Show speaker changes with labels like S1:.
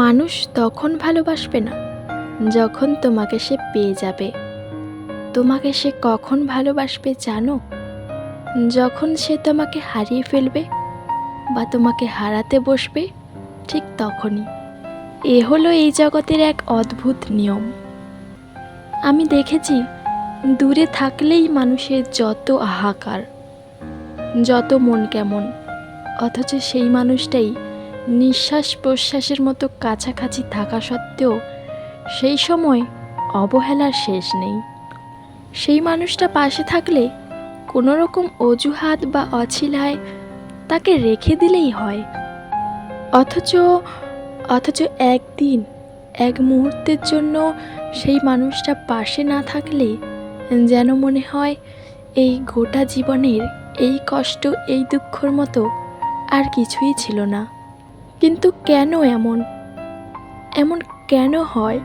S1: মানুষ তখন ভালোবাসবে না, যখন তোমাকে সে পেয়ে যাবে। তোমাকে সে কখন ভালোবাসবে জানো? যখন সে তোমাকে হারিয়ে ফেলবে বা তোমাকে হারাতে বসবে, ঠিক তখনই। এ হলো এই জগতের এক অদ্ভুত নিয়ম। আমি দেখেছি, দূরে থাকলেই মানুষের যত হাহাকার, যত মন কেমন, অথচ সেই মানুষটাই নিঃশ্বাস প্রশ্বাসের মতো কাছাকাছি থাকা সত্ত্বেও সেই সময় অবহেলার শেষ নেই। সেই মানুষটা পাশে থাকলে কোনো রকম অজুহাত বা অছিলায় তাকে রেখে দিলেই হয়। অথচ অথচ একদিন, এক মুহূর্তের জন্য সেই মানুষটা পাশে না থাকলে যেন মনে হয় এই গোটা জীবনের এই কষ্ট, এই দুঃখর মতো আর কিছুই ছিল না। কিন্তু কেন এমন? এমন কেন হয়?